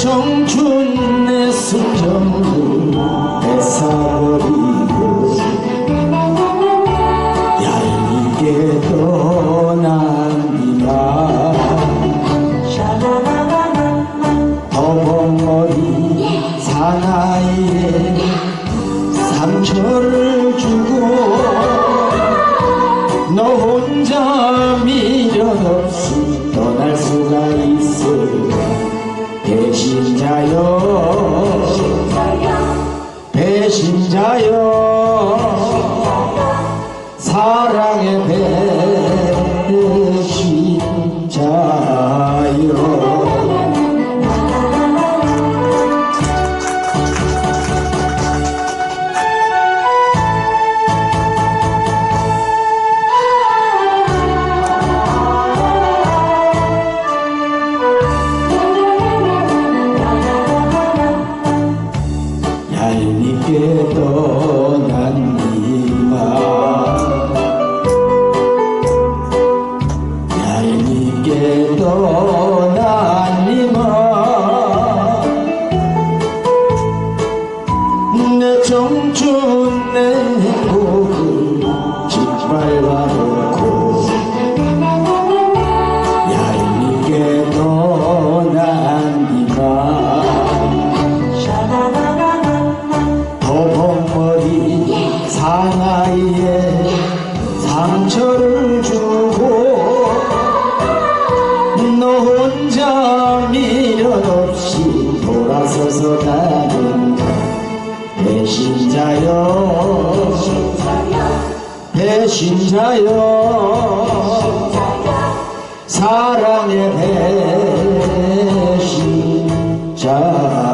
청춘 내 순정을 뺏어버리고 얄밉게 떠난 이나 더벅머리 사나이에 상처를 주고 신자여 사랑의 배신자여. 깨닫는가 사이에 상처를 주고 너 혼자 미련 없이 돌아서서 가는 배신자여. 배신자여. 사랑의 배신자